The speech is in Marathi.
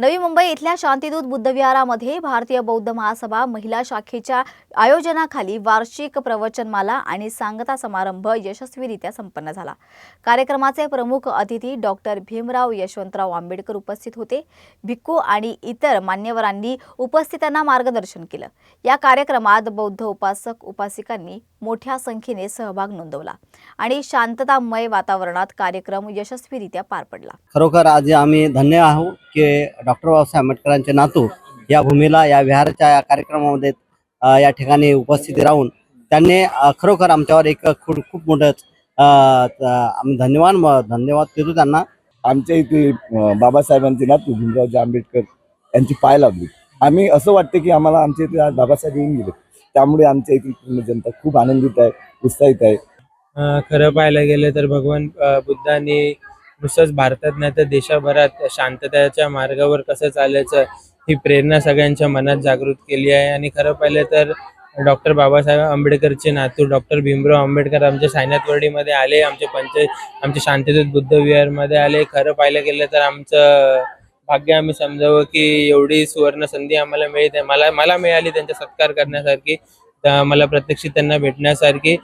नवी मुंबई इथल्या शांतीदूत बुद्धविहारामध्ये भारतीय बौद्ध महासभा महिला शाखेच्या आयोजनाखाली वार्षिक प्रवचनमाला आणि सांगता समारंभ यशस्वीरित्या संपन्न झाला. कार्यक्रमाचे प्रमुख अतिथी डॉक्टर भीमराव यशवंतराव आंबेडकर उपस्थित होते. भिक्खू आणि इतर मान्यवरांनी उपस्थितांना मार्गदर्शन केलं. या कार्यक्रमात बौद्ध उपासक उपासिकांनी मोठ्या संख्येने सहभाग नोंदवला आणि शांततामय वातावरणात कार्यक्रम यशस्वीरित्या पार पडला. खरोखर आज आम्ही धन्य आहोत. की डॉक्टर बाबासाहेब आंबेडकरांचे नातू या भूमीला या विहाराच्या या कार्यक्रमामध्ये या ठिकाणी उपस्थित राहून त्यांनी खरोखर आमच्यावर एक खूप खूप मोठं अ, त- आम्ही धन्यवाद धन्यवाद देतो त्यांना. आमच्या इथे बाबासाहेबांचे नातू भीमरावजी आंबेडकर यांची पाय लावली आम्ही असं वाटतं की आम्हाला आमच्या इथे आज बाबासाहेब येऊन गेले. त्यामुळे आमच्या इथली पूर्ण जनता खूप आनंदित आहे उत्साहित आहे. खरं पाहायला गेलं तर भगवान बुद्धांनी नुसतंच भारतात नाही तर देशभरात शांततेच्या मार्गावर कसं चालायचं ही प्रेरणा सगळ्यांच्या मनात जागृत केली आहे. आणि खरं पाहिलं तर डॉक्टर बाबासाहेब आंबेडकरचे नातू डॉक्टर भीमराव आंबेडकर आमच्या सायनाथवाडीमध्ये आले आमचे पंचायत आमचे शांततेत बुद्ध विहारमध्ये आले. खरं पाहिलं गेलं तर आमचं भाग्य आम्ही समजावं की एवढी सुवर्ण संधी आम्हाला मिळते. मला मला मिळाली त्यांचा सत्कार करण्यासारखी. मला प्रत्यक्ष त्यांना भेटण्यासारखी.